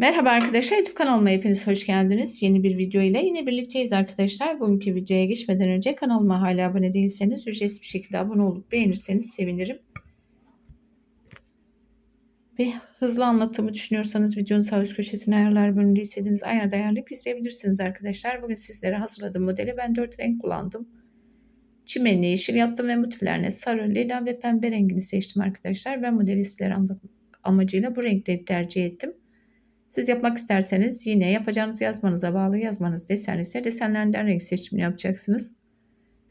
Merhaba arkadaşlar YouTube kanalıma hepiniz hoş geldiniz. Yeni bir video ile yine birlikteyiz arkadaşlar. Bugünkü videoya geçmeden önce kanalıma hala abone değilseniz ücretsiz bir şekilde abone olup beğenirseniz sevinirim. Ve hızlı anlatımı düşünüyorsanız videonun sağ üst köşesine ayarlar bölümünde istediğiniz ayarda ayarlayıp izleyebilirsiniz arkadaşlar. Bugün sizlere hazırladığım modeli ben 4 renk kullandım. Çimenli yeşil yaptım ve motiflerine sarı, lila ve pembe rengini seçtim arkadaşlar. Ben modeli sizlere anlatmak amacıyla bu renkleri tercih ettim. Siz yapmak isterseniz yine yapacağınız yazmanıza bağlı yazmanız desen ise desenlerden renk seçimini yapacaksınız.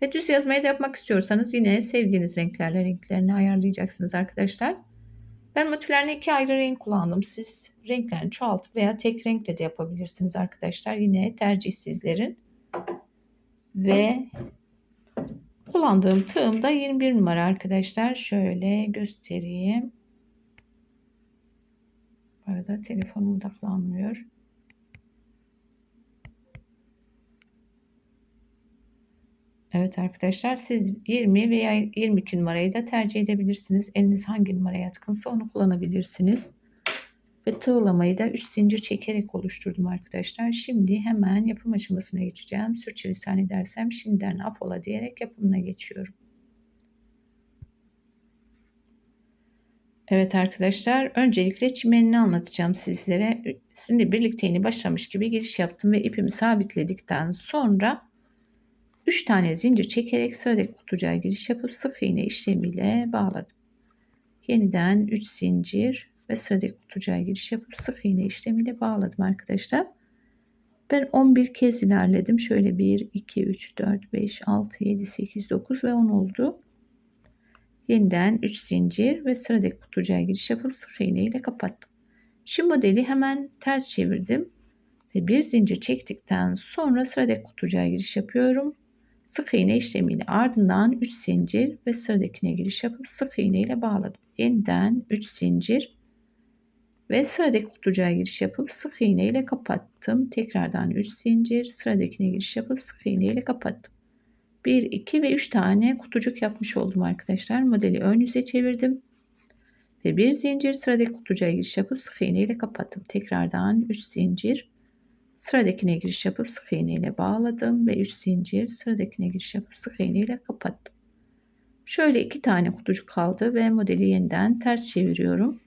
Ve düz yazmayı da yapmak istiyorsanız yine sevdiğiniz renklerle renklerini ayarlayacaksınız arkadaşlar. Ben motiflerine iki ayrı renk kullandım. Siz renklerini çoğaltıp veya tek renkle de yapabilirsiniz arkadaşlar. Yine tercih sizlerin. Ve kullandığım tığım da 21 numara arkadaşlar. Şöyle göstereyim. Arada telefonum odaklanmıyor. Evet arkadaşlar siz 20 veya 22 numarayı da tercih edebilirsiniz. Eliniz hangi numaraya yatkınsa onu kullanabilirsiniz. Ve tığlamayı da 3 zincir çekerek oluşturdum arkadaşlar. Şimdi hemen yapım aşamasına geçeceğim. Sürçülisan edersem şimdiden afola diyerek yapımına geçiyorum. Evet arkadaşlar öncelikle çimenini anlatacağım sizlere. Şimdi birlikte yeni başlamış gibi giriş yaptım ve ipimi sabitledikten sonra 3 tane zincir çekerek sıradaki kutucuğa giriş yapıp sık iğne işlemiyle bağladım. Yeniden 3 zincir ve sıradaki kutucuğa giriş yapıp sık iğne işlemiyle bağladım arkadaşlar. Ben 11 kez ilerledim. Şöyle 1, 2, 3, 4, 5, 6, 7, 8, 9 ve 10 oldu. Yeniden 3 zincir ve sıradaki kutucuğa giriş yapıp sık iğne ile kapattım. Şimdi modeli hemen ters çevirdim ve bir zincir çektikten sonra sıradaki kutucuğa giriş yapıyorum. Sık iğne işlemiyle ardından 3 zincir ve sıradakine giriş yapıp sık iğne ile bağladım. Yeniden 3 zincir ve sıradaki kutucuğa giriş yapıp sık iğne ile kapattım. Tekrardan 3 zincir sıradakine giriş yapıp sık iğne ile kapattım. 1, 2 ve 3 tane kutucuk yapmış oldum arkadaşlar. Modeli ön yüze çevirdim. Ve bir zincir sıradaki kutucuğa giriş yapıp sık iğne ile kapattım. Tekrardan 3 zincir sıradakine giriş yapıp sık iğne ile bağladım ve 3 zincir sıradakine giriş yapıp sık iğne ile kapattım. Şöyle iki tane kutucuk kaldı ve modeli yeniden ters çeviriyorum.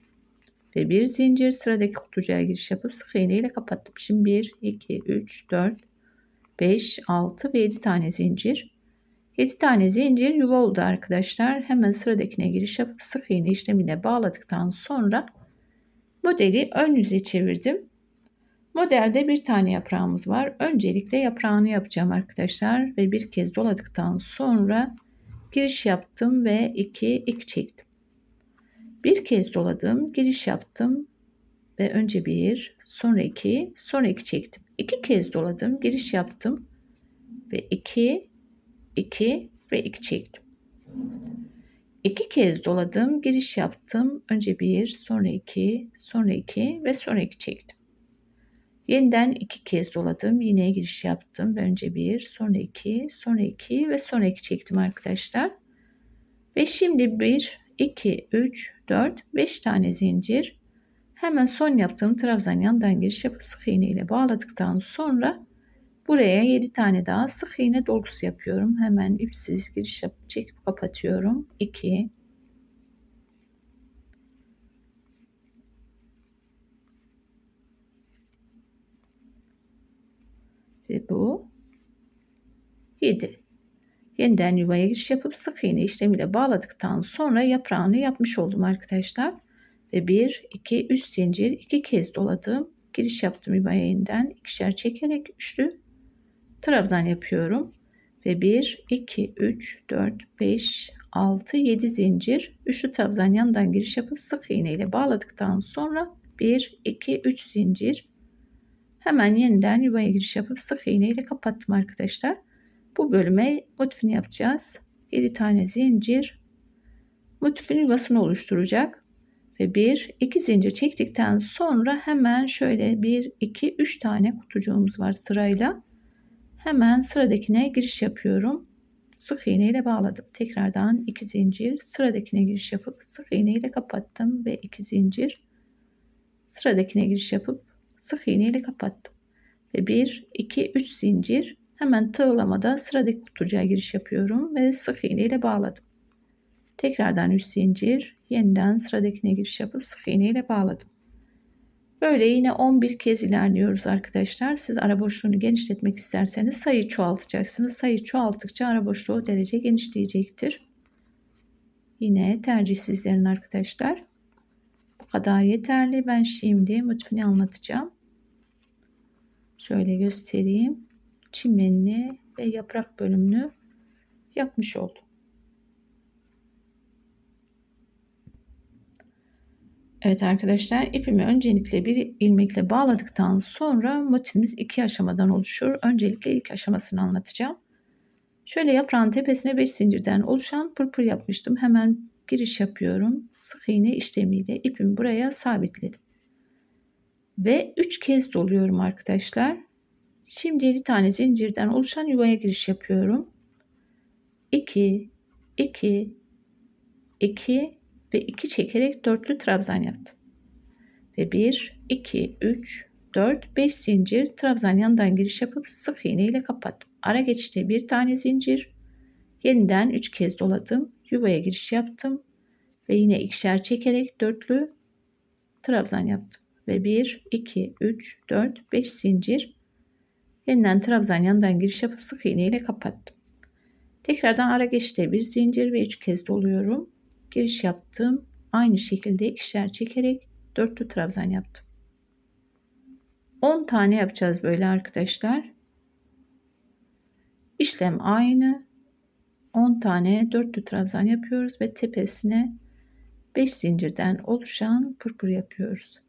Ve bir zincir sıradaki kutucuğa giriş yapıp sık iğne ile kapattım. Şimdi 1, 2, 3, 4, 5, 6 ve 7 tane zincir. 7 tane zincir yuva oldu arkadaşlar. Hemen sıradakine giriş yapıp sık iğne işlemiyle bağladıktan sonra modeli ön yüze çevirdim. Modelde bir tane yaprağımız var. Öncelikle yaprağını yapacağım arkadaşlar ve bir kez doladıktan sonra giriş yaptım ve 2 2 çektim. Bir kez doladım, giriş yaptım ve önce bir, sonra iki, sonra iki çektim. İki kez doladım, giriş yaptım ve iki 2 ve 2 çektim. İki kez doladım, giriş yaptım. Önce 1, sonra 2, sonra 2 ve sonra 2 çektim. Yeniden iki kez doladım. Yine giriş yaptım. Önce 1, sonra 2, sonra 2 ve sonra 2 çektim arkadaşlar. Ve şimdi 1, 2, 3, 4, 5 tane zincir. Hemen son yaptığım trabzan yandan giriş yapıp sık iğne ile bağladıktan sonra Buraya 7 tane daha sık iğne dolgusu yapıyorum. Hemen ipsiz giriş yapıp çekip kapatıyorum. 2 ve bu 7. Yeniden yuvaya giriş yapıp sık iğne işlemiyle bağladıktan sonra yaprağını yapmış oldum arkadaşlar. Ve 1, 2, 3 zincir 2 kez doladım. Giriş yaptım yuvaya yeniden ikişer çekerek üçlü trabzan yapıyorum. Ve 1, 2, 3, 4, 5, 6, 7 zincir üçlü trabzan yanından giriş yapıp sık iğne ile bağladıktan sonra 1, 2, 3 zincir hemen yeniden yuvaya giriş yapıp sık iğne ile kapattım arkadaşlar. Bu bölüme motifini yapacağız. 7 tane zincir motifin yuvasını oluşturacak. Ve 1, 2 zincir çektikten sonra hemen şöyle 1, 2, 3 tane kutucuğumuz var sırayla. Hemen sıradakine giriş yapıyorum. Sık iğne ile bağladım. Tekrardan 2 zincir sıradakine giriş yapıp sık iğne ile kapattım ve 2 zincir sıradakine giriş yapıp Sık iğne ile kapattım. Ve 1, 2, 3 zincir hemen tığlamada sıradaki kutucuğa giriş yapıyorum ve sık iğne ile bağladım. Tekrardan 3 zincir yeniden sıradakine giriş yapıp sık iğne ile bağladım. Böyle yine 11 kez ilerliyoruz arkadaşlar. Siz ara boşluğunu genişletmek isterseniz sayı çoğaltacaksınız. Sayı çoğalttıkça ara boşluğu derece genişleyecektir. Yine tercih sizlerin arkadaşlar. Bu kadar yeterli. Ben şimdi motifini anlatacağım. Şöyle göstereyim. Çimenli ve yaprak bölümünü yapmış oldum. Evet arkadaşlar ipimi öncelikle bir ilmekle bağladıktan sonra motifimiz iki aşamadan oluşur. Öncelikle ilk aşamasını anlatacağım. Şöyle yaprağın tepesine 5 zincirden oluşan pırpır yapmıştım. Hemen giriş yapıyorum. Sık iğne işlemiyle ipimi buraya sabitledim. Ve 3 kez doluyorum arkadaşlar. Şimdi 7 tane zincirden oluşan yuvaya giriş yapıyorum. 2 2 2 ve 2 çekerek dörtlü trabzan yaptım. Ve 1 2 3 4 5 zincir trabzan yandan giriş yapıp sık iğne ile kapattım. Ara geçişte bir tane zincir yeniden 3 kez doladım. Yuvaya giriş yaptım ve yine ikişer çekerek dörtlü trabzan yaptım. Ve 1 2 3 4 5 zincir yeniden trabzan yandan giriş yapıp sık iğne ile kapattım. Tekrardan ara geçişte bir zincir ve 3 kez doluyorum giriş yaptım. Aynı şekilde ikişer çekerek dörtlü trabzan yaptım. 10 tane yapacağız böyle arkadaşlar. İşlem aynı. 10 tane dörtlü trabzan yapıyoruz ve tepesine 5 zincirden oluşan pırpır yapıyoruz.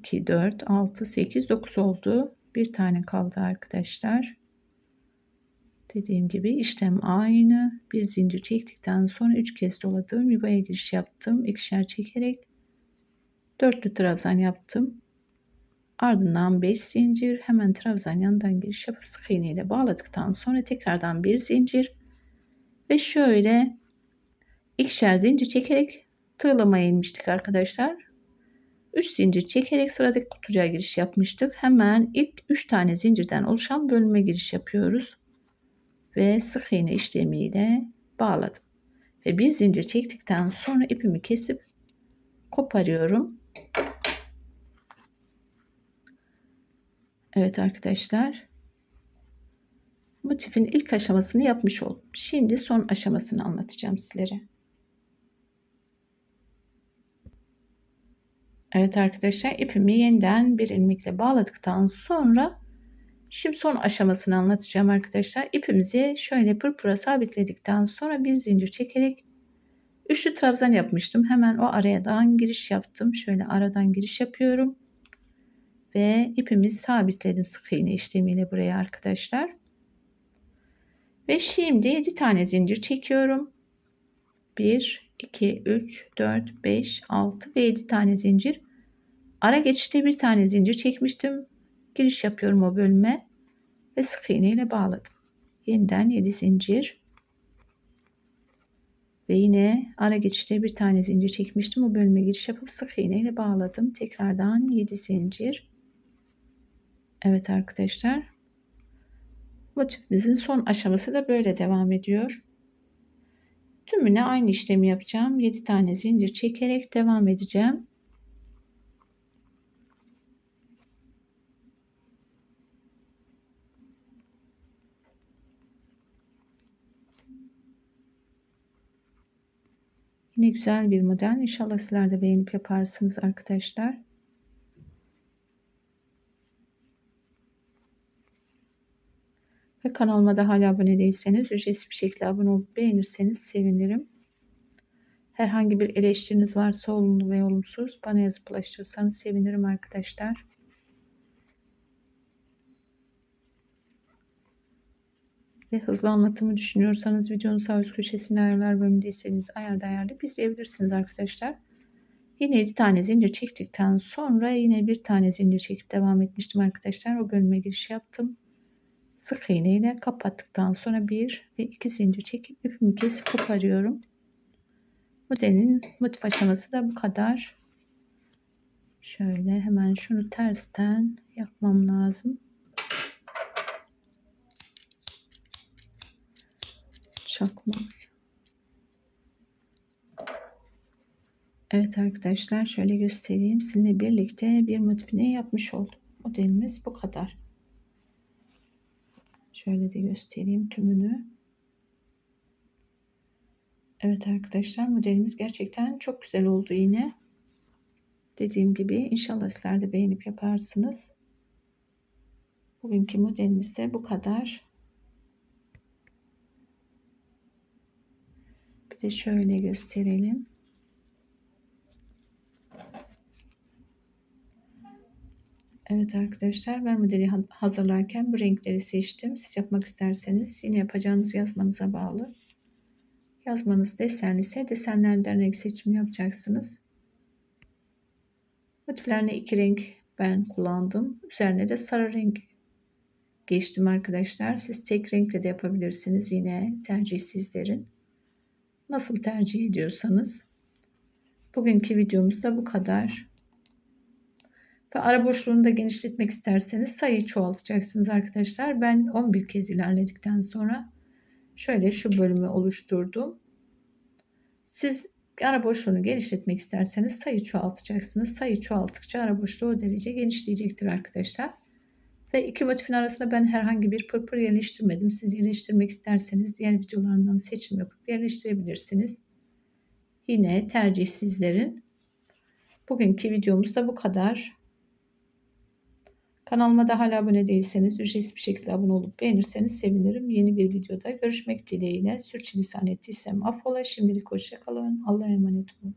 2, 4, 6, 8, 9 oldu. Bir tane kaldı arkadaşlar. Dediğim gibi işlem aynı. Bir zincir çektikten sonra 3 kez doladım. Yuvaya giriş yaptım. ikişer çekerek dörtlü trabzan yaptım. Ardından 5 zincir hemen trabzan yanından giriş yapıp sık iğne ile bağladıktan sonra tekrardan bir zincir ve şöyle ikişer zincir çekerek tığlamaya inmiştik arkadaşlar. 3 zincir çekerek sıradaki kutucuğa giriş yapmıştık. Hemen ilk 3 tane zincirden oluşan bölüme giriş yapıyoruz. Ve sık iğne işlemiyle bağladım. Ve bir zincir çektikten sonra ipimi kesip koparıyorum. Evet arkadaşlar. Motifin ilk aşamasını yapmış oldum. Şimdi son aşamasını anlatacağım sizlere. Evet arkadaşlar ipimi yeniden bir ilmekle bağladıktan sonra şimdi son aşamasını anlatacağım arkadaşlar. İpimizi şöyle pırpıra sabitledikten sonra bir zincir çekerek üçlü trabzan yapmıştım. Hemen o aradan giriş yaptım. Şöyle aradan giriş yapıyorum. Ve ipimi sabitledim sık iğne işlemiyle buraya arkadaşlar. Ve şimdi 7 tane zincir çekiyorum. 1 2, 3, 4, 5, 6 ve 7 tane zincir. Ara geçişte bir tane zincir çekmiştim. Giriş yapıyorum o bölüme ve sık iğne ile bağladım. Yeniden 7 zincir. Ve yine ara geçişte bir tane zincir çekmiştim. O bölüme giriş yapıp sık iğne ile bağladım. Tekrardan 7 zincir. Evet arkadaşlar. Motifimizin son aşaması da böyle devam ediyor. Tümüne aynı işlemi yapacağım. 7 tane zincir çekerek devam edeceğim. Yine güzel bir model. İnşallah sizler de beğenip yaparsınız arkadaşlar. Kanalıma da hala abone değilseniz ücretsiz bir şekilde abone olup beğenirseniz sevinirim. Herhangi bir eleştiriniz varsa olumlu ve olumsuz bana yazıp ulaştırırsanız sevinirim arkadaşlar. Ve hızlı anlatımı düşünüyorsanız videonun sağ üst köşesinde ayarlar bölümündeyseniz ayarda ayarlayıp izleyebilirsiniz arkadaşlar. Yine 7 tane zincir çektikten sonra yine bir tane zincir çekip devam etmiştim arkadaşlar. O bölüme giriş yaptım. Sık iğne kapattıktan sonra bir ve iki zincir çekip ipimi kesip koparıyorum. Modelin motif aşaması da bu kadar. Şöyle hemen şunu tersten yapmam lazım. Çakmak. Evet arkadaşlar şöyle göstereyim. Sizinle birlikte bir motifini yapmış oldum. Modelimiz bu kadar. Şöyle de göstereyim tümünü. Evet arkadaşlar modelimiz gerçekten çok güzel oldu yine. Dediğim gibi inşallah sizler de beğenip yaparsınız. Bugünkü modelimiz de bu kadar. Bir de şöyle gösterelim. Evet arkadaşlar ben modeli hazırlarken bu renkleri seçtim. Siz yapmak isterseniz yine yapacağınız yazmanıza bağlı. Yazmanız desenli ise desenlerden renk seçimi yapacaksınız. Motiflerine iki renk ben kullandım. Üzerine de sarı renk geçtim arkadaşlar. Siz tek renkle de yapabilirsiniz. Yine tercih sizlerin. Nasıl tercih ediyorsanız. Bugünkü videomuz da bu kadar. Ve ara boşluğunu da genişletmek isterseniz sayıyı çoğaltacaksınız arkadaşlar. Ben 11 kez ilerledikten sonra şöyle şu bölümü oluşturdum. Siz ara boşluğunu genişletmek isterseniz sayı çoğaltacaksınız. Sayı çoğalttıkça ara boşluğu o derece genişleyecektir arkadaşlar. Ve iki motifin arasında ben herhangi bir pırpır yerleştirmedim. Siz yerleştirmek isterseniz diğer videolarından seçim yapıp yerleştirebilirsiniz. Yine tercih sizlerin. Bugünkü videomuz da bu kadar. Kanalıma da hala abone değilseniz ücretsiz bir şekilde abone olup beğenirseniz sevinirim. Yeni bir videoda görüşmek dileğiyle. Sürçülisan ettiysem affola. Şimdilik hoşçakalın. Allah'a emanet olun.